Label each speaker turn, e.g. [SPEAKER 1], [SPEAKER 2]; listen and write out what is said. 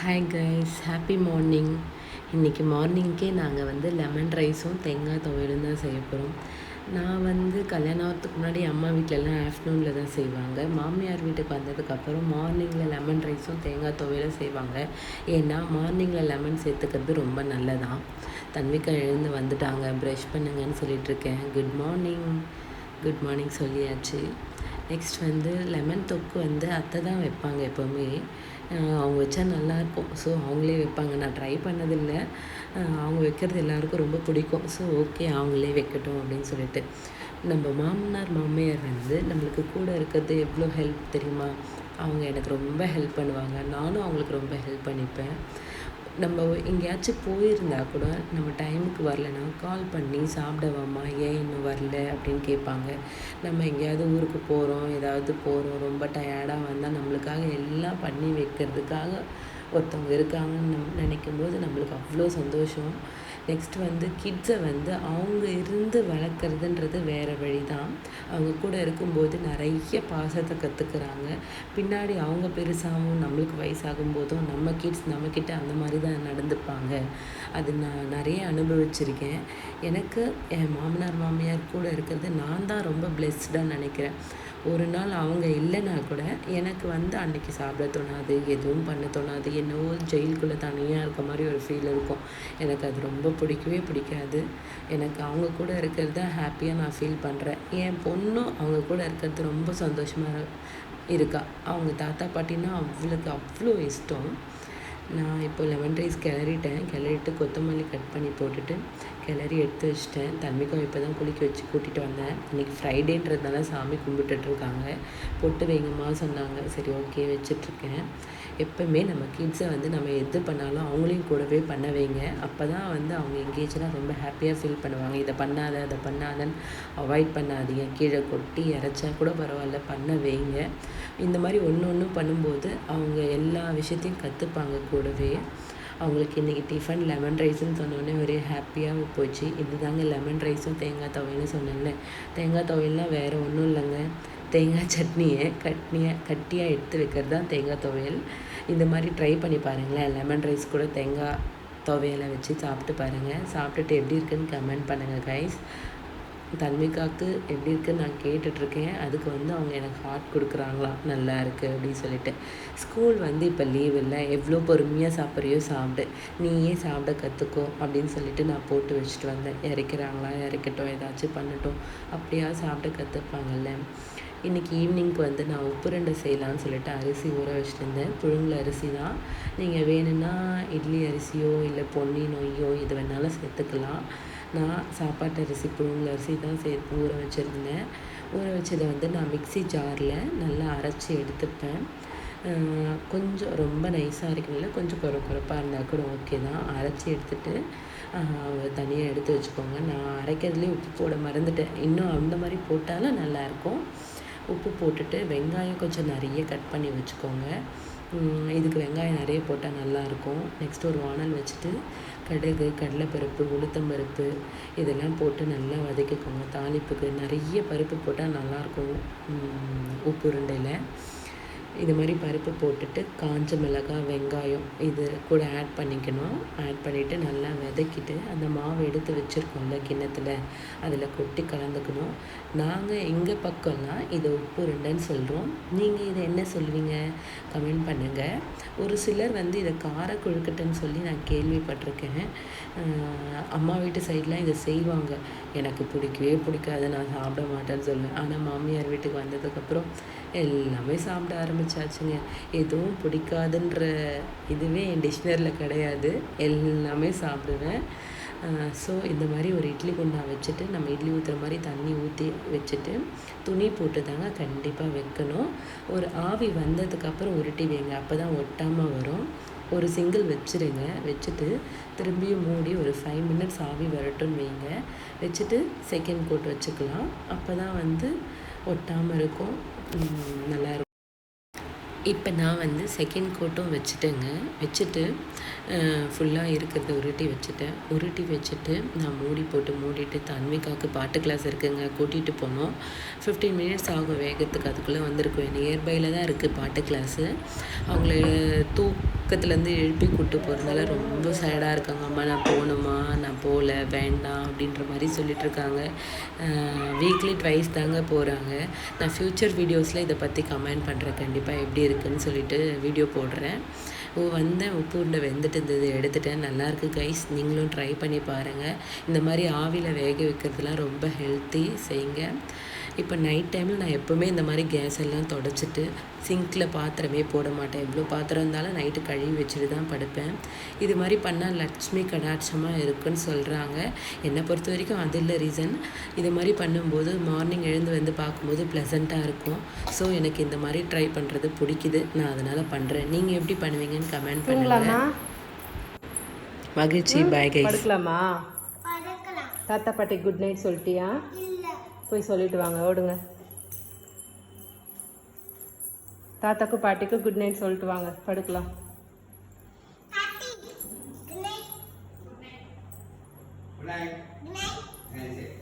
[SPEAKER 1] Hi guys happy morning இன்றைக்கி மார்னிங்க்கே நாங்கள் வந்து லெமன் ரைஸும் தேங்காய் துவையலும் தான் செய்ய போகிறோம் நான் வந்து கல்யாணம் ஆகிறதுக்கு முன்னாடி அம்மா வீட்டிலலாம் ஆஃப்டர்நூனில் தான் செய்வாங்க. மாமியார் வீட்டுக்கு வந்ததுக்கப்புறம் மார்னிங்கில் லெமன் ரைஸும் தேங்காய் துவையலும் செய்வாங்க. ஏன்னா மார்னிங்கில் லெமன் சேர்த்துக்கிறது ரொம்ப நல்லதான் தன்விக்கா எழுந்து வந்துட்டாங்க. ப்ரஷ் பண்ணுங்கன்னு சொல்லிகிட்ருக்கேன் குட் மார்னிங் குட் மார்னிங் சொல்லியாச்சு. நெக்ஸ்ட் வந்து லெமன் தொக்கு வந்து அத்தை தான் வைப்பாங்க எப்போவுமே. அவங்க வச்சா நல்லாயிருக்கும் ஸோ அவங்களே வைப்பாங்க. நான் ட்ரை பண்ணதில்லை. அவங்க வைக்கிறது எல்லாருக்கும் ரொம்ப பிடிக்கும். ஸோ ஓகே அவங்களே வைக்கட்டும் அப்படின்னு சொல்லிட்டு. நம்ம மாமனார் மாமியார் வந்து நம்மளுக்கு கூட இருக்கிறது எவ்வளோ ஹெல்ப் தெரியுமா? அவங்க எனக்கு ரொம்ப ஹெல்ப் பண்ணுவாங்க. நானும் அவங்களுக்கு ரொம்ப ஹெல்ப் பண்ணிப்பேன். நம்ம எங்கேயாச்சும் போயிருந்தா கூட நம்ம டைமுக்கு வரலனா கால் பண்ணி சாப்பிடவாம்மா ஏன் இன்னும் வரல? அப்படின்னு கேட்பாங்க. நம்ம எங்கேயாவது ஊருக்கு போகிறோம் ஏதாவது போகிறோம் ரொம்ப டயர்டாக வந்தால் நம்மளுக்காக எல்லாம் பண்ணி வைக்கிறதுக்காக ஒருத்தவங்க இருக்காங்கன்னு நம் நினைக்கும் போது நம்மளுக்கு அவ்வளோ சந்தோஷம். நெக்ஸ்ட் வந்து கிட்ஸை வந்து அவங்க இருந்து வளர்க்குறதுன்றது வேறு வழி தான் அவங்க கூட இருக்கும்போது நிறைய பாசத்தை கற்றுக்குறாங்க பின்னாடி அவங்க பெருசாகவும் நம்மளுக்கு வயசாகும் போதும் நம்ம கிட்ஸ் நம்மக்கிட்ட அந்த மாதிரி தான் நடந்துப்பாங்க. அது நான் நிறைய அனுபவிச்சிருக்கேன். எனக்கு என் மாமனார் மாமியார் கூட இருக்கிறது நான் தான் ரொம்ப பிளெஸ்டாக நினைக்கிறேன். ஒரு நாள் அவங்க இல்லைன்னா கூட எனக்கு வந்து அன்றைக்கி சாப்பிட தோணாது எதுவும் பண்ண தோணாது. என்னவோ ஜெயிலுக்குள்ளே தனியாக இருக்க மாதிரி ஒரு ஃபீல் இருக்கும். எனக்கு அது ரொம்ப பிடிக்கவே பிடிக்காது. எனக்கு அவங்க கூட இருக்கிறது தான் ஹாப்பியாக நான் ஃபீல் பண்ணுறேன் என் பொண்ணும் அவங்க கூட இருக்கிறது ரொம்ப சந்தோஷமாக இருக்கா. அவங்க தாத்தா பாட்டின்னா அவளுக்கு அவ்வளோ இஷ்டம். நான் இப்போ லெமன் ரைஸ் கிளறிட்டேன். கிளறிட்டு கொத்தமல்லி கட் பண்ணி போட்டுட்டு கிளறி எடுத்து வச்சிட்டேன். தம்பிக்கும் இப்போ தான் குளிக்க வச்சு கூட்டிகிட்டு வந்தேன். இன்றைக்கி ஃப்ரைடேன்றதுனால சாமி கும்பிட்டுட்ருக்காங்க. பொட்டு வைங்கம்மா சொன்னாங்க. சரி ஓகே வச்சிட்ருக்கேன். எப்போவுமே நம்ம கிட்ஸை வந்து நம்ம எது பண்ணாலும் அவங்களையும் கூடவே பண்ண வைங்க. அப்போ தான் வந்து அவங்க எங்கேஜ்னால் ரொம்ப ஹாப்பியாக ஃபீல் பண்ணுவாங்க. இதை பண்ணாத அதை பண்ணாதன்னு அவாய்ட் பண்ணாதீங்க. கீழே கொட்டி இறைச்சா கூட பரவாயில்ல பண்ண வைங்க. இந்த மாதிரி ஒன்று ஒன்று பண்ணும்போது அவங்க எல்லா விஷயத்தையும் கற்றுப்பாங்க கூடவே அவங்களுக்கு இன்றைக்கி டிஃபன் லெமன் ரைஸ்ன்னு சொன்னோடனே ஒரே ஹாப்பியாக போச்சு. இதுதாங்க லெமன் ரைஸும் தேங்காய் துவையல்னு சொன்னேன்ல. தேங்காய் துவையல்னால் வேறு ஒன்றும் இல்லைங்க. தேங்காய் சட்னியை கட்னியாக கட்டியாக எடுத்து வைக்கிறது தான் தேங்காய் துவையல். இந்த மாதிரி ட்ரை பண்ணி பாருங்களேன். லெமன் ரைஸ் கூட தேங்காய் துவையலை வச்சு சாப்பிட்டு பாருங்கள் சாப்பிட்டுட்டு எப்படி இருக்குன்னு கமெண்ட் பண்ணுங்கள் கைஸ் தன்மிகாவுக்கு எப்படி இருக்குன்னு நான் கேட்டுட்ருக்கேன். அதுக்கு வந்து அவங்க எனக்கு ஹார்ட் கொடுக்குறாங்களா நல்லா இருக்குது அப்படின்னு சொல்லிட்டு. ஸ்கூல் வந்து இப்போ லீவ் இல்லை. எவ்வளோ பொறுமையாக சாப்பிட்றியோ சாப்பிடு. நீயே சாப்பிட கற்றுக்கோ அப்படின்னு சொல்லிட்டு நான் போட்டு வச்சுட்டு வந்தேன். இறக்கிறாங்களா இறக்கட்டும் ஏதாச்சும் பண்ணட்டும். அப்படியா சாப்பிட கற்றுப்பாங்கல்ல இன்றைக்கி ஈவினிங்க்கு வந்து நான் உப்பு ரெண்டை செய்யலான்னு சொல்லிட்டு அரிசி ஊற வச்சுட்டு இருந்தேன். புழுங்கல் அரிசி தான். நீங்கள் வேணும்னா இட்லி அரிசியோ இல்லை பொன்னி நொய்யோ இது வேணாலும் சேர்த்துக்கலாம். நான் சாப்பாட்டு அரிசி புழுங்கல் அரிசி தான் சே ஊற வச்சுருந்தேன். ஊற வச்சதை வந்து நான் மிக்சி ஜாரில் நல்லா அரைச்சி எடுத்துப்பேன். கொஞ்சம் ரொம்ப நைஸாக இருக்கணும்ல கொஞ்சம் குறை குறைப்பாக இருந்தால் கூட ஓகே தான். அரைச்சி எடுத்துகிட்டு தனியாக எடுத்து வச்சுக்கோங்க. நான் அரைக்கிறதுலேயே உப்பு போட மறந்துட்டேன். இன்னும் அந்த மாதிரி போட்டாலும் நல்லாயிருக்கும் உப்பு போட்டுட்டு வெங்காயம் கொஞ்சம் நிறைய கட் பண்ணி வச்சுக்கோங்க. இதுக்கு வெங்காயம் நிறைய போட்டால் நல்லாயிருக்கும். நெக்ஸ்ட்டு ஒரு வானல் வச்சுட்டு கடுகு கடலைப்பருப்பு உளுத்தம்பருப்பு இதெல்லாம் போட்டு நல்லா வதக்கிக்கோங்க. தாளிப்புக்கு நிறைய பருப்பு போட்டால் நல்லாயிருக்கும். உப்பு உருண்டையில் இது மாதிரி பருப்பு போட்டுட்டு காஞ்ச மிளகாய் வெங்காயம் இது கூட ஆட் பண்ணிக்கணும். ஆட் பண்ணிவிட்டு நல்லா வதக்கிட்டு அந்த மாவு எடுத்து வச்சுருக்கோம்ல கிண்ணத்தில் அதில் கொட்டி கலந்துக்கணும். நாங்கள் எங்கள் பக்கம்லாம் இதை உப்பு ரெண்டுன்னு சொல்கிறோம் நீங்கள் இதை என்ன சொல்லுவீங்க? கமெண்ட் பண்ணுங்கள் ஒரு சிலர் வந்து இதை கார கொழுக்கட்டைன்னு சொல்லி நான் கேள்விப்பட்டிருக்கேன். அம்மா வீட்டு சைட்லாம் இதை செய்வாங்க. எனக்கு பிடிக்கவே பிடிக்காது நான் சாப்பிட மாட்டேன்னு சொல்லுவேன். ஆனால் மாமியார் வீட்டுக்கு வந்ததுக்கப்புறம் எல்லாமே சாப்பிட ஆரம்பித்தாச்சுங்க எதுவும் பிடிக்காதுன்ற இதுவே என் டிக்ஷனரியில் கிடையாது. எல்லாமே சாப்பிடுவேன். ஸோ இந்த மாதிரி ஒரு இட்லி குண்டா வச்சுட்டு நம்ம இட்லி ஊற்றுற மாதிரி தண்ணி ஊற்றி வச்சுட்டு துணி போட்டு தாங்க கண்டிப்பாக வைக்கணும். ஒரு ஆவி வந்ததுக்கப்புறம் உருட்டி வைங்க. அப்போ தான் ஒட்டாமல் வரும். ஒரு சிங்கிள் வச்சுருங்க. வச்சுட்டு திரும்பியும் மூடி ஒரு ஃபைவ் மினிட்ஸ் ஆவி வரட்டும்னு வைங்க. வச்சுட்டு செகண்ட் கோட் வச்சுக்கலாம். அப்போ தான் வந்து ஒட்டாமல் இருக்கும். நல்லாயிருக்கும் இப்போ நான் வந்து செகண்ட் கோட்டும் வச்சுட்டேங்க. வச்சுட்டு ஃபுல்லாக இருக்கிறத உருட்டி வச்சுட்டேன். உருட்டி வச்சுட்டு நான் மூடி போட்டு மூடிட்டு தன்விகாவுக்கு பாட்டு கிளாஸ் இருக்குங்க. கூட்டிகிட்டு போனோம். ஃபிஃப்டீன் மினிட்ஸ் ஆகும் வேகத்துக்கு. அதுக்குள்ளே வந்திருக்குவேன் நியர்பையில் தான் இருக்குது பாட்டு கிளாஸு அவங்கள தூ தூக்கத்துலேருந்து எழுப்பி கூப்பிட்டு போகிறதுனால ரொம்ப சேடாக இருக்காங்க. அம்மா நான் போகணுமா? நான் போகல. வேண்டாம். அப்படின்ற மாதிரி சொல்லிகிட்ருக்காங்க வீக்லி ட்வைஸ் தாங்க போகிறாங்க நான் ஃப்யூச்சர் வீடியோஸில் இதை பற்றி கமெண்ட் பண்ணுறேன் கண்டிப்பாக எப்படி இருக்குன்னு சொல்லிட்டு வீடியோ போடுறேன். ஓ வந்தேன். உப்பு உருண்டை வெந்துட்டு இருந்தது. எடுத்துட்டேன். நல்லாயிருக்கு கைஸ் நீங்களும் ட்ரை பண்ணி பாருங்கள் இந்த மாதிரி ஆவியில் வேக வைக்கிறதுலாம் ரொம்ப ஹெல்த்தி செய்யுங்க இப்போ நைட் டைமில் நான் எப்போவுமே இந்த மாதிரி கேஸ் எல்லாம் தொடச்சிட்டு சிங்க்கில் பாத்திரமே போட மாட்டேன். எவ்வளோ பாத்திரம் இருந்தாலும் நைட்டு கழுவி வச்சுட்டு தான் படுப்பேன். இது மாதிரி பண்ணால் லக்ஷ்மி கடாட்சமாக இருக்குன்னு சொல்கிறாங்க என்னை பொறுத்த வரைக்கும் அது இல்லை ரீசன் இது மாதிரி பண்ணும்போது மார்னிங் எழுந்து வந்து பார்க்கும்போது ப்ளசண்ட்டாக இருக்கும். ஸோ எனக்கு இந்த மாதிரி ட்ரை பண்ணுறது பிடிக்குது. நான் அதனால் பண்ணுறேன் நீங்கள் எப்படி பண்ணுவீங்கன்னு கமெண்ட் பண்ணுங்கள் மகிழ்ச்சி. பாய் கைஸ்
[SPEAKER 2] படுக்கலாமா? தாத்தா பாட்டி குட் நைட் சொல்லிட்டியா? போய் சொல்லிட்டு வாங்க ஓடுங்க தாத்தாக்கும் பாட்டிக்கும் குட் நைட் சொல்லிட்டு வாங்க படுக்கலாம்
[SPEAKER 3] Good night. Good night.